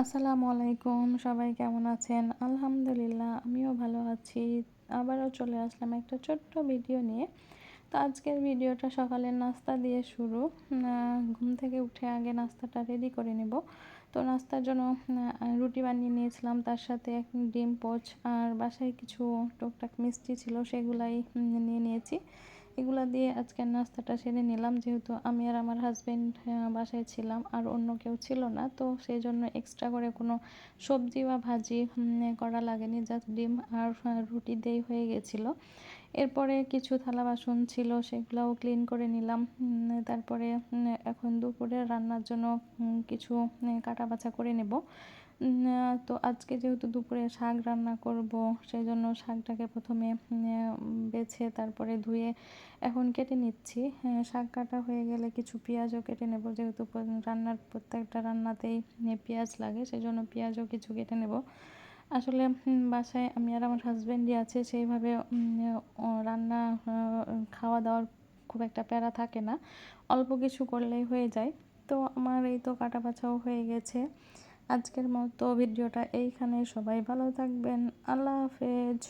আসসালামু আলাইকুম, সবাই কেমন আছেন? আলহামদুলিল্লাহ, আমিও ভালো আছি। আবারও চলে আসলাম একটা ছোট্ট ভিডিও নিয়ে। তো আজকের ভিডিওটা সকালের নাস্তা দিয়ে শুরু। ঘুম থেকে উঠে আগে নাস্তাটা রেডি করে নেব। তো নাস্তার জন্য রুটি বানিয়ে নিয়েছিলাম। তার সাথে ডিম পোচ আর বাসায় কিছু টুকটাক মিষ্টি ছিল, সেগুলাই নিয়ে নিয়েছি। এগুলা দিয়ে আজকের নাস্তাটা সেরে নিলাম। যেহেতু আমি আর আমার হাজব্যান্ড বাসায় ছিলাম আর অন্য কেউ ছিল না, তো সেই জন্য এক্সট্রা করে কোনো সবজি বা ভাজি করা লাগেনি জাস্ট ডিম আর রুটি দিয়েই হয়ে গেছিল। এরপরে কিছু থালা বাসন ছিল, সেগুলোও ক্লিন করে নিলাম। তারপরে এখন দুপুরে রান্নার জন্য কিছু কাটা বাছা করে নেব। তো আজকে যেহেতু দুপুরে শাক রান্না করব সেই জন্য শাকটাকে প্রথমে বেছে তারপরে ধুয়ে এখন কেটে নিচ্ছি। শাক কাটা হয়ে গেলে কিছু পেঁয়াজও কেটে নেব, যেহেতু রান্নার প্রত্যেকটা রান্নাতেই পেঁয়াজ লাগে সেই জন্য পেঁয়াজও কিছু কেটে নেব। আসলে বাসায় আমি আর আমার হাজব্যান্ডই আছে, সেইভাবে রান্না খাওয়া দাওয়ার খুব একটা প্যারা থাকে না। অল্প কিছু করলেই হয়ে যায়। তো আমার এই তো কাটা বাছাও হয়ে গেছে। আজকের মতো ভিডিওটা এইখানে সবাই ভালো থাকবেন। আল্লাহ হাফেজ।